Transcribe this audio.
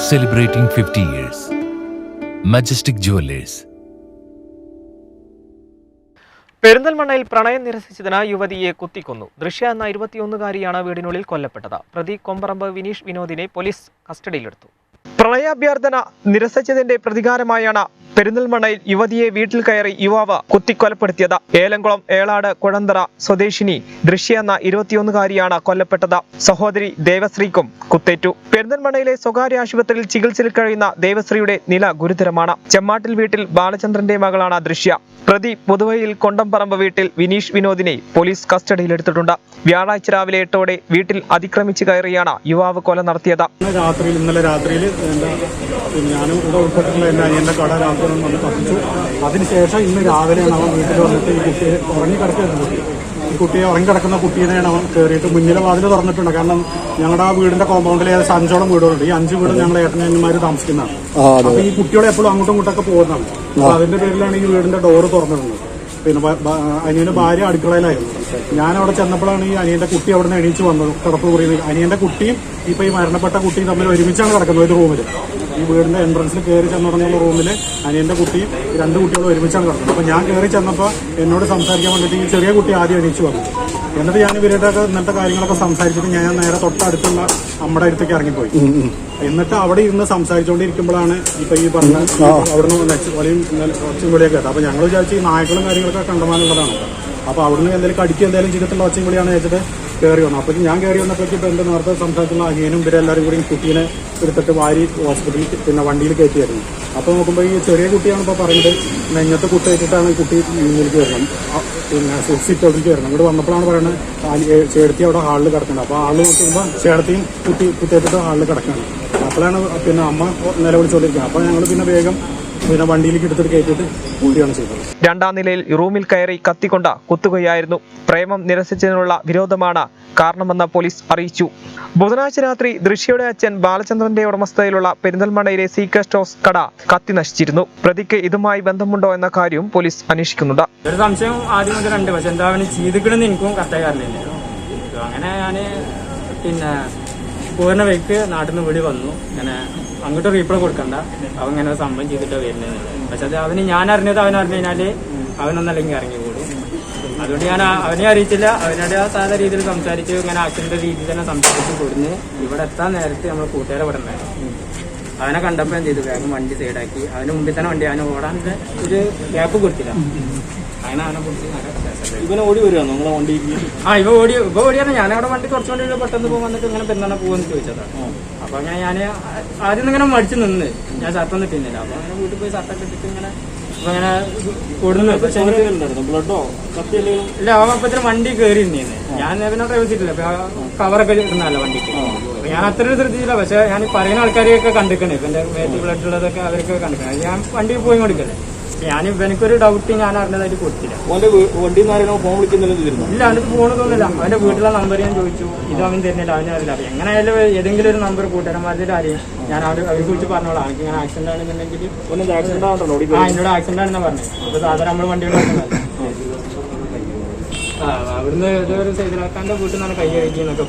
celebrating 50 years. Majestic Jewelers. പെരിന്തൽമണ്ണയിൽ പ്രണയം നിരസിച്ചതിന് യുവതിയെ കുത്തിക്കൊന്നു ദൃശ്യ എന്ന ഇരുപത്തിയൊന്നുകാരിയാണ് വീടിനുള്ളിൽ കൊല്ലപ്പെട്ടത് പ്രതി കൊമ്പറമ്പ് വിനീഷ് വിനോദിനെ പോലീസ് കസ്റ്റഡിയിലെടുത്തു പ്രണയാഭ്യർത്ഥന നിരസിച്ചതിന്റെ പ്രതികാരമായാണ് പെരിന്തൽമണ്ണയിൽ യുവതിയെ വീട്ടിൽ കയറി യുവാവ് കുത്തിക്കൊലപ്പെടുത്തിയത്. ഏലംകുളം ഏളാട് കുഴന്തറ സ്വദേശിനി ദൃശ്യ എന്ന ഇരുപത്തിയൊന്നുകാരിയാണ് കൊല്ലപ്പെട്ടത്. സഹോദരി ദേവശ്രീക്കും കുത്തേറ്റു. പെരിന്തൽമണ്ണയിലെ സ്വകാര്യ ആശുപത്രിയിൽ ചികിത്സയിൽ കഴിയുന്ന ദേവശ്രീയുടെ നില ഗുരുതരമാണ്. ചെമ്മാട്ടിൽ വീട്ടിൽ ബാലചന്ദ്രന്റെ മകളാണ് ദൃശ്യ. പ്രതി പുതുവയിൽ കൊണ്ടംപറമ്പ് വീട്ടിൽ വിനീഷ് വിനോദിനെ പോലീസ് കസ്റ്റഡിയിലെടുത്തിട്ടുണ്ട്. വ്യാഴാഴ്ച രാവിലെ എട്ടോടെ വീട്ടിൽ അതിക്രമിച്ചു കയറിയാണ് യുവാവ് കൊല നടത്തിയത്. രാത്രിയിൽ ഇന്നലെ രാത്രിയിൽ പിന്നെ ഞാനും ഇവിടെ ഉൾപ്പെട്ടിട്ടുള്ള എന്റെ അനിയന്റെ കട രാത്രി വന്ന് കത്തിച്ചു. അതിനുശേഷം ഇന്ന് രാവിലെയാണ് അവൻ വീട്ടിൽ വന്നിട്ട് ഈ കുട്ടിയെ ഉറങ്ങി കിടക്കുന്നത്. ഈ കുട്ടിയെ ഉറങ്ങി കിടക്കുന്ന കുട്ടീനെയാണ് അവൻ കയറിയിട്ട് മുന്നിലെ വാതിൽ തുറന്നിട്ടുണ്ട്. കാരണം ഞങ്ങളുടെ ആ വീടിന്റെ കോമ്പൗണ്ടിൽ ഏകദേശം അഞ്ചോളം വീടുകളുണ്ട്. ഈ അഞ്ച് വീട് ഞങ്ങൾ ഏട്ടനന്മാര് താമസിക്കുന്നതാണ്. അപ്പൊ ഈ കുട്ടിയോടെ എപ്പോഴും അങ്ങോട്ടും ഇങ്ങോട്ടൊക്കെ പോകുന്നതാണ്. അപ്പൊ അതിന്റെ പേരിലാണ് ഈ വീടിന്റെ ഡോറ് തുറന്നിരുന്നത് പിന്നെ അനിയന്റെ ഭാര്യ അടുക്കളയിലായിരുന്നു. ഞാൻ അവിടെ ചെന്നപ്പോഴാണ് ഈ അനിയന്റെ കുട്ടി അവിടെ നിന്ന് എണീച്ച് വന്നത്. കിടപ്പ് കുറിയുന്നത്. അനിയന്റെ കുട്ടിയും ഇപ്പൊ ഈ മരണപ്പെട്ട കുട്ടിയും തമ്മിൽ ഒരുമിച്ചാണ് കിടക്കുന്നത് ഒരു റൂമിൽ ഈ വീടിന്റെ എൻട്രൻസിൽ കയറി ചെന്നുടങ്ങുന്ന റൂമിൽ അനിയന്റെ കുട്ടിയും രണ്ട് കുട്ടികളും ഒരുമിച്ചാണ് കിടക്കുന്നത്. അപ്പൊ ഞാൻ കയറി ചെന്നപ്പോൾ എന്നോട് സംസാരിക്കാൻ വേണ്ടിയിട്ട് ഈ ചെറിയ കുട്ടി ആദ്യം എണീച്ചു വന്നു. എന്നിട്ട് ഞാൻ ഇവരുടെ ഇന്നത്തെ കാര്യങ്ങളൊക്കെ സംസാരിച്ചിട്ട് ഞാൻ നേരെ തൊട്ടടുത്തുള്ള നമ്മുടെ അടുത്തേക്ക് ഇറങ്ങിപ്പോയി. എന്നിട്ട് അവിടെ ഇരുന്ന് സംസാരിച്ചുകൊണ്ടിരിക്കുമ്പോഴാണ് ഇപ്പൊ ഈ പറഞ്ഞ അവിടുന്ന് നിന്ന് ഒലയും കുറച്ചും കൂടിയൊക്കെ കേട്ടത്. അപ്പൊ ഞങ്ങൾ വിചാരിച്ചു ഈ നായ്ക്കളും കാര്യങ്ങളൊക്കെ കണ്ടമാനുള്ളതാണ് അപ്പൊ അവിടുന്ന് എന്തെങ്കിലും കടിക്കുക എന്തെങ്കിലും ചെയ്തിട്ടുള്ള ഒച്ചയും കൂടിയാണ് വെച്ചിട്ട് കയറി വന്നത്. അപ്പൊ ഞാൻ കയറി വന്നപ്പോഴേക്കും ഇപ്പൊ എന്റെ നേരത്തെ സംസാരിച്ചുള്ള അനിയനും ഇവരെല്ലാവരും കൂടി കുട്ടീനെ എടുത്തിട്ട് വാരി ഹോസ്പിറ്റലിൽ പിന്നെ വണ്ടിയിൽ കയറ്റിയായിരുന്നു. അപ്പൊ നോക്കുമ്പോൾ ഈ ചെറിയ കുട്ടിയാണ് ഇപ്പൊ പറയുന്നത് നെഞ്ഞത്ത് കുട്ടി ഈ കുട്ടി മുന്നിലേക്ക് വരണം പിന്നെ സിറ്റ് ഔട്ടിലേക്ക് വരണം ഇവിടെ വന്നപ്പോഴാണ് പറയുന്നത് ചേർത്തി അവിടെ ഹാളിൽ കിടക്കുന്നത് അപ്പൊ ആൾ നോക്കുമ്പോൾ ചേട്ടത്തിയും കുട്ടി കുത്തേറ്റിട്ട് ഹാളിൽ കിടക്കുകയാണ്. അപ്പോഴാണ് പിന്നെ അമ്മ നിലവിളിച്ചുകൊണ്ടിരിക്കുന്നത്. അപ്പൊ ഞങ്ങൾ പിന്നെ വേഗം പിന്നെ വണ്ടിയിലേക്ക് എടുത്തിട്ട് കയറ്റിയിട്ട് കൂടിയാണ് ചെയ്തത്. രണ്ടാം നിലയിൽ റൂമിൽ കയറി കത്തിക്കൊണ്ട് കുത്തുകയായിരുന്നു. പ്രേമം നിരസിച്ചതിനുള്ള വിരോധമാണ് കാരണമെന്ന് പോലീസ് അറിയിച്ചു. ബുധനാഴ്ച രാത്രി ദൃശ്യയുടെ അച്ഛൻ ബാലചന്ദ്രന്റെ ഉടമസ്ഥതയിലുള്ള പെരിന്തൽമണ്ണയിലെ കസ്റ്റ് ഹൗസ് കട കത്തി നശിച്ചിരുന്നു. പ്രതിക്ക് ഇതുമായി ബന്ധമുണ്ടോ എന്ന കാര്യവും പോലീസ് അന്വേഷിക്കുന്നുണ്ട്. ഒരു സംശയം ആദ്യം മുതൽ ഉണ്ട്. പക്ഷെ എന്താ അവന് ചെയ്തിക്കണമെന്ന് എനിക്കും കറക്റ്റായി അറിയില്ല അങ്ങനെ ഞാൻ പിന്നെ പൂർണ വഴിക്ക് നാട്ടിൽ നിന്ന് വിളി വന്നു. ഇങ്ങനെ അങ്ങോട്ട് റീപ്ലൈ കൊടുക്കണ്ട. അവൻ ഇങ്ങനെ സംഭവം ചെയ്തിട്ടാ വരുന്നത്. പക്ഷെ അത് അവന് ഞാൻ അറിഞ്ഞത് അവൻ അറിഞ്ഞു കഴിഞ്ഞാൽ അവനൊന്നല്ലെങ്കിൽ ഇറങ്ങി കൂടും. അതുകൊണ്ട് ഞാൻ അവനെ അറിയിച്ചില്ല അവനോട് ആ സാധാ രീതിയിൽ സംസാരിച്ച് ഇങ്ങനെ ആക്ഷന്റെ രീതിയിൽ തന്നെ സംസാരിച്ച് കൊടുന്ന് ഇവിടെ എത്താൻ നേരത്തെ നമ്മൾ കൂട്ടുകാരെ ഇവിടെ ഉണ്ടായിരുന്നു അവനെ കണ്ടപ്പോൾ എന്ത് ചെയ്തു? വേഗം വണ്ടി സൈഡാക്കി. അവന് മുമ്പിൽ തന്നെ വണ്ടി അവന് ഓടാനുള്ള ഒരു ഗ്യാപ്പ് കൊടുത്തില്ല. അങ്ങനെ അവനെ പിടിച്ച്. ഇവനെ ഓടി വരുവാണ് വണ്ടി ആ ഇവ ഓടി ഇവ ഓടിയാണ് ഞാൻ അവിടെ വണ്ടി കുറച്ചുകൊണ്ട് പെട്ടെന്ന് പോകും വന്നിട്ട് ഇങ്ങനെ പെരുന്നാണ് പോകുമെന്ന് ചോദിച്ചതാണ് അപ്പൊ ഞാൻ ഞാൻ ആദ്യം ഇങ്ങനെ മടിച്ചു നിന്ന്. ഞാൻ ഷർട്ടൊന്നും ഇട്ടിരുന്നില്ല. അപ്പൊ അങ്ങനെ വീട്ടിൽ പോയി ഷർട്ടൊക്കെ ഇട്ടിട്ട് ഇങ്ങനെ അങ്ങനെ ബ്ലഡോ ഇല്ല അപ്പത്തിന് വണ്ടി കയറി ഞാൻ പിന്നെ ഡ്രൈവ് അപ്പൊ കവറൊക്കെ ഇടുന്നല്ല വണ്ടിക്ക്. ഞാൻ അത്ര ശ്രദ്ധിച്ചില്ല പക്ഷെ ഞാൻ പറയുന്ന ആൾക്കാരെയൊക്കെ കണ്ടിക്കണേ. എന്റെ വേറ്റ് ബ്ലഡ് ഉള്ളതൊക്കെ അവരൊക്കെ കണ്ടിക്കണേ. ഞാൻ വണ്ടി പോയി കൊടുക്കല്ലേ ഞാൻ ഇവനക്കൊരു ഡൗട്ട് ഞാൻ അറിഞ്ഞതായിട്ട് കൊടുത്തില്ല. ഓന്റെ വണ്ടി ഫോൺ വിളിക്കുന്നില്ല ഇല്ല ഇല്ല ഫോൺ തോന്നില്ല അവന്റെ വീട്ടിലെ നമ്പർ ഞാൻ ചോദിച്ചു. ഇത് അവൻ തരുന്നില്ല അവനെ അറിയില്ല അപ്പൊ എങ്ങനെയായാലും ഏതെങ്കിലും ഒരു നമ്പർ കൂട്ടുകാരന്മാരുടെ അറിയാം ഞാൻ അവർ അവരെ കുറിച്ച് പറഞ്ഞോളാം. എനിക്ക് ഇങ്ങനെ ആക്സിഡന്റ് ആണെന്നുണ്ടെങ്കിൽ ആ എന്നോട് ആക്സിഡന്റ് ആണെന്ന് പറഞ്ഞു. അപ്പൊ സാധാരണ നമ്മൾ വണ്ടി അവിടുന്ന് ഏതോ ഒരു സൈഡിലാക്കാന്റെ വീട്ടിൽ നിന്നാണ് കൈ കഴുകി എന്നൊക്കെ